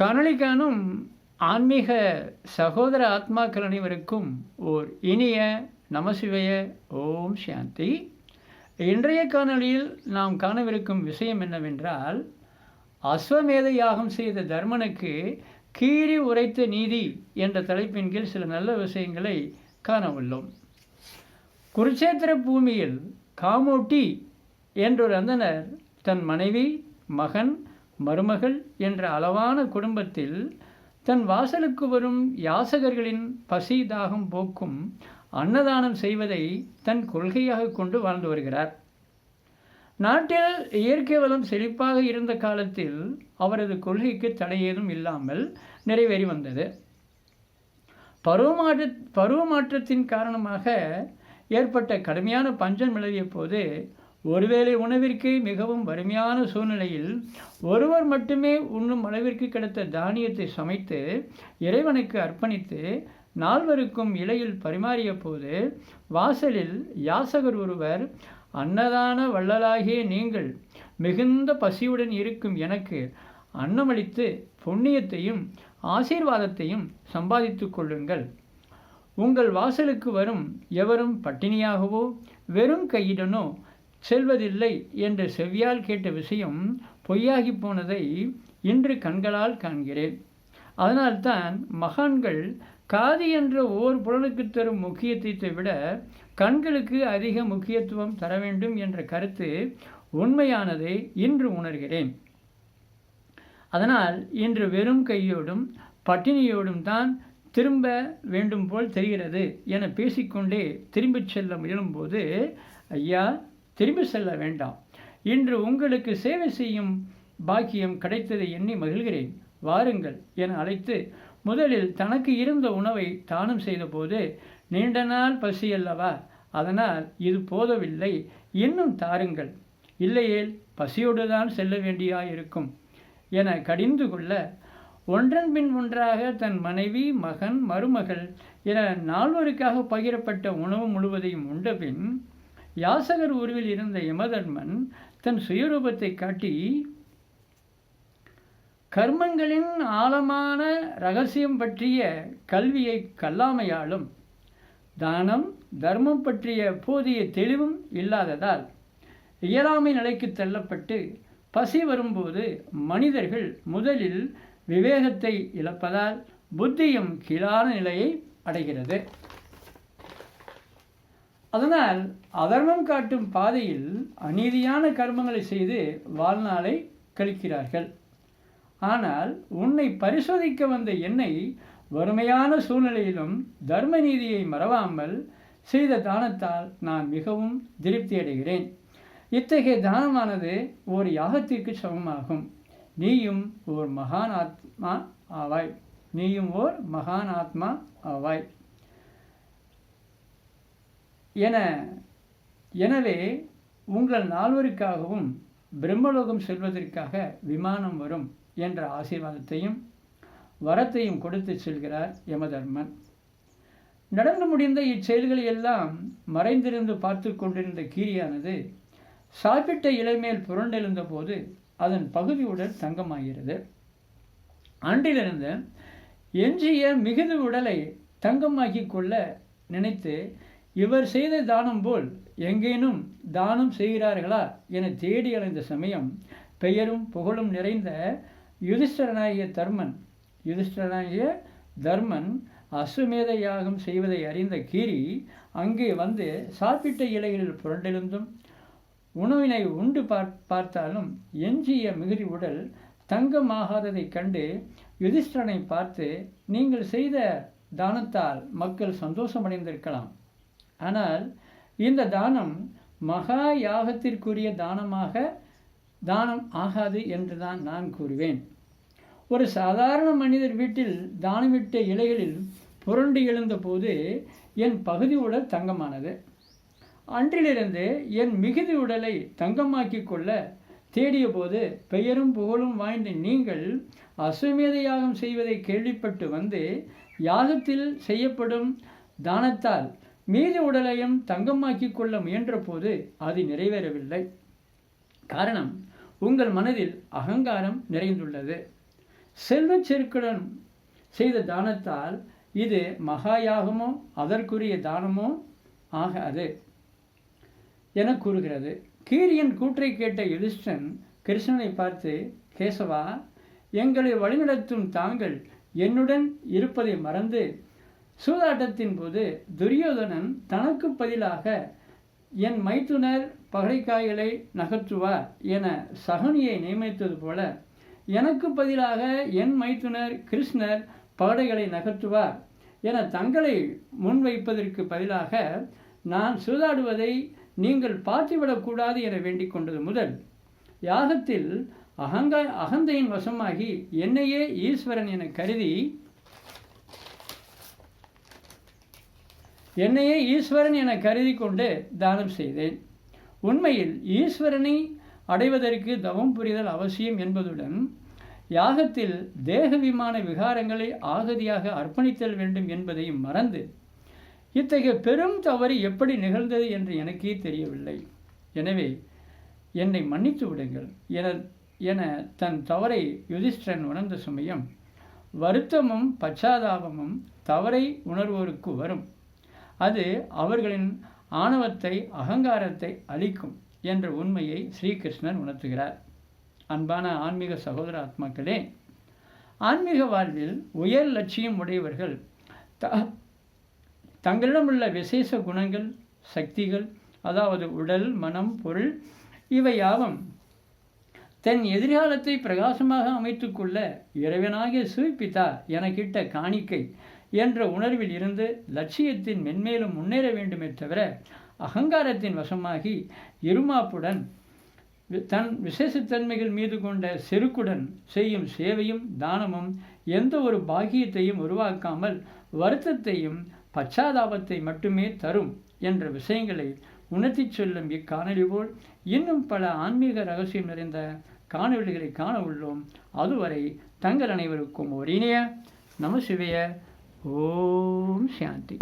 காணொளி காணும் ஆன்மீக சகோதர ஆத்மாக்கள் அனைவருக்கும் ஓர் இனிய நமசிவய ஓம் சாந்தி. இன்றைய காணொளியில் நாம் காணவிருக்கும் விஷயம் என்னவென்றால் அஸ்வமேத யாகம் செய்த தர்மனுக்கு கீறி உரைத்த நீதி என்ற தலைப்பின் கீழ் சில நல்ல விஷயங்களை காண உள்ளோம். குருச்சேத்திர பூமியில் காமோட்டி என்றொரு அந்தனர் தன் மனைவி மகன் மருமகள் என்ற அளவான குடும்பத்தில் தன் வாசலுக்கு வரும் யாசகர்களின் பசி தாகம் போக்கும் அன்னதானம் செய்வதை தன் கொள்கையாக கொண்டு வாழ்ந்து வருகிறார். நாட்டில் இயற்கை வளம் செழிப்பாக இருந்த காலத்தில் அவரது கொள்கைக்கு தடை ஏதும் இல்லாமல் நிறைவேறி வந்தது. பருவமாற்ற பருவமாற்றத்தின் காரணமாக ஏற்பட்ட கடுமையான பஞ்சம் நிலவிய போது ஒருவேளை உணவிற்கு மிகவும் வறுமையான சூழ்நிலையில் ஒருவர் மட்டுமே உண்ணும் அளவிற்கு கிடைத்த தானியத்தை சமைத்து இறைவனுக்கு அர்ப்பணித்து நால்வருக்கும் இலையில் பரிமாறிய போது வாசலில் யாசகர் ஒருவர் அன்னதான வள்ளலாகிய நீங்கள் மிகுந்த பசியுடன் இருக்கும் எனக்கு அன்னமளித்து புண்ணியத்தையும் ஆசீர்வாதத்தையும் சம்பாதித்து கொள்ளுங்கள். உங்கள் வாசலுக்கு வரும் எவரும் பட்டினியாகவோ வெறும் கையுடனோ செல்வதில்லை என்று செவ்வியால் கேட்ட விஷயம் பொய்யாகி போனதை இன்று கண்களால் காண்கிறேன். அதனால்தான் மகான்கள் காது என்ற ஓர் புலனுக்கு தரும் முக்கியத்துவத்தை விட கண்களுக்கு அதிக முக்கியத்துவம் தர வேண்டும் என்ற கருத்து உண்மையானதை இன்று உணர்கிறேன். அதனால் இன்று வெறும் கையோடும் பட்டினியோடும் தான் திரும்ப வேண்டும் போல் தெரிகிறது என பேசிக்கொண்டே திரும்பிச் செல்ல முயலும்போது ஐயா திரும்பி செல்ல வேண்டாம். இன்று உங்களுக்கு சேவை செய்யும் பாக்கியம் கிடைத்ததை எண்ணி மகிழ்கிறேன். வாருங்கள் என அழைத்து முதலில் தனக்கு இருந்த உணவை தானம் செய்தபோது நீண்ட நாள் பசி அல்லவா அதனால் இது போதவில்லை. இன்னும் தாருங்கள். இல்லையேல் பசியோடு தான் செல்ல வேண்டியாயிருக்கும் என கடிந்து கொள்ள ஒன்றன் பின் ஒன்றாக தன் மனைவி மகன் மருமகள் என நால்வருக்காக பகிரப்பட்ட உணவு முழுவதையும் உண்டபின் யாசகர் உருவில் இருந்த யமதர்மன் தன் சுயரூபத்தை காட்டி கர்மங்களின் ஆழமான ரகசியம் பற்றிய கல்வியை கல்லாமையாலும் தானம் தர்மம் பற்றிய போதிய தெளிவும் இல்லாததால் இயலாமை நிலைக்கு தள்ளப்பட்டு பசி வரும்போது மனிதர்கள் முதலில் விவேகத்தை இழப்பதால் புத்தியும் கீழான நிலையை அடைகிறது. அதனால் அதர்மம் காட்டும் பாதையில் அநீதியான கர்மங்களை செய்து வாழ்நாளை கழிக்கிறார்கள். ஆனால் உன்னை பரிசோதிக்க வந்த என்னை வறுமையான சூழ்நிலையிலும் தர்ம நீதியை மறவாமல் செய்த தானத்தால் நான் மிகவும் திருப்தி அடைகிறேன். இத்தகைய தானமானது ஓர் யாகத்திற்கு சமமாகும். நீயும் ஓர் மகான் ஆத்மா ஆவாய். நீயும் ஓர் மகான் ஆத்மா ஆவாய். என எனவே உங்கள் நால்வருக்காகவும் பிரம்மலோகம் செல்வதற்காக விமானம் வரும் என்ற ஆசீர்வாதத்தையும் வரத்தையும் கொடுத்து செல்கிறார் யமதர்மன். நடந்து முடிந்த இச்செயல்களை எல்லாம் மறைந்திருந்து பார்த்து கொண்டிருந்த கீரியானது சாப்பிட்ட இலைமேல் புரண்டெழுந்த போது அதன் பகுதியுடன் தங்கமாகிறது. அன்றிலிருந்து எஞ்சிய மிகுதி உடலை தங்கமாக்கி கொள்ள நினைத்து இவர் செய்த தானம் போல் எங்கேனும் தானம் செய்கிறார்களா என தேடி அலைந்த சமயம் பெயரும் புகழும் நிறைந்த யுதிஷ்டரனாகிய தர்மன் யுதிஷ்டரனாகிய தர்மன் அசுமேத யாகம் செய்வதை அறிந்த கீரி அங்கே வந்து சாப்பிட்ட இலைகளில் புரண்டெழுந்தும் உணவினை உண்டு பார்த்தாலும் எஞ்சிய மிகுதி உடல் தங்கமாகாததைக் கண்டு யுதிஷ்டரனை பார்த்து நீங்கள் செய்த தானத்தால் மக்கள் சந்தோஷமடைந்திருக்கலாம். ஆனால் இந்த தானம் மகா யாகத்திற்குரிய தானமாக தானம் ஆகாது என்று தான் நான் கூறுவேன். ஒரு சாதாரண மனிதர் வீட்டில் தானமிட்ட இலைகளில் புரண்டு எழுந்தபோது என் பகுதி உடல் தங்கமானது. அன்றிலிருந்து என் மிகுதி உடலை தங்கமாக்கி கொள்ள தேடிய போது பெயரும் புகழும் வாய்ந்த நீங்கள் அஸ்வமேத யாகம் செய்வதை கேள்விப்பட்டு வந்து யாகத்தில் செய்யப்படும் தானத்தால் மீதி உடலையும் தங்கமாக்கி கொள்ள முயன்றபோது அது நிறைவேறவில்லை. காரணம் உங்கள் மனதில் அகங்காரம் நிறைந்துள்ளது. செல்வச் செருக்குடன் செய்த தானத்தால் இது மகாயாகமோ அதற்குரிய தானமோ ஆகாது என கூறுகிறது. கீரியின் கூற்றை கேட்ட யுதிஷ்டன் கிருஷ்ணனை பார்த்து கேசவா எங்களை வழிநடத்தும் தாங்கள் என்னுடன் இருப்பதை மறந்து சூதாட்டத்தின் போது துரியோதனன் தனக்கு பதிலாக என் மைத்துனர் பகடைக்காய்களை நகர்த்துவார் என சகனியை நியமித்தது போல எனக்கு பதிலாக என் மைத்துனர் கிருஷ்ணர் பகடைகளை நகர்த்துவார் என தங்களை முன்வைப்பதற்கு பதிலாக நான் சூதாடுவதை நீங்கள் பார்த்துவிடக்கூடாது என வேண்டிக் கொண்டது முதல். யாகத்தில் அகங்க அகந்தையின் வசமாகி என்னையே ஈஸ்வரன் என கருதி என்னையே ஈஸ்வரன் என கருதி கொண்டு தானம் செய்தேன். உண்மையில் ஈஸ்வரனை அடைவதற்கு தவம் புரிதல் அவசியம் என்பதுடன் யாகத்தில் தேக விமான விகாரங்களை ஆகதியாக அர்ப்பணித்தல் வேண்டும் என்பதையும் மறந்து இத்தகைய பெரும் தவறு எப்படி நிகழ்ந்தது என்று எனக்கே தெரியவில்லை. எனவே என்னை மன்னித்து விடுங்கள். என என தன் தவறை யுதிஷ்டன் உணர்ந்த சமயம் வருத்தமும் பச்சாதாபமும் தவறை உணர்வோருக்கு வரும். அது அவர்களின் ஆணவத்தை அகங்காரத்தை அளிக்கும் என்ற உண்மையை ஸ்ரீகிருஷ்ணன் உணர்த்துகிறார். அன்பான ஆன்மீக சகோதர ஆத்மாக்களே ஆன்மீக வாழ்வில் உயர் லட்சியம் உடையவர்கள் த தங்களிடமுள்ள விசேஷ குணங்கள் சக்திகள் அதாவது உடல் மனம் பொருள் இவை யாவும் தன் எதிர்காலத்தை பிரகாசமாக அமைத்துக்கொள்ள இறைவனாகிய சுவிப்பித்தா எனக்கிட்ட காணிக்கை என்ற உணர்வில் இருந்து லட்சியத்தின் மென்மேலும் முன்னேற வேண்டுமே தவிர அகங்காரத்தின் வசமாகி இருமாப்புடன் தன் விசேஷத்தன்மைகள் மீது கொண்ட செருக்குடன் செய்யும் சேவையும் தானமும் எந்த ஒரு பாக்கியத்தையும் உருவாக்காமல் வருத்தத்தையும் பச்சாதாபத்தை மட்டுமே தரும் என்ற விஷயங்களை உணர்த்தி சொல்லும் இக்காணொலி போல் இன்னும் பல ஆன்மீக ரகசியம் நிறைந்த காணொலிகளை காண உள்ளோம். அதுவரை தங்கள் அனைவருக்கும் ஒரு இனிய நம சிவைய ஓம் சாந்தி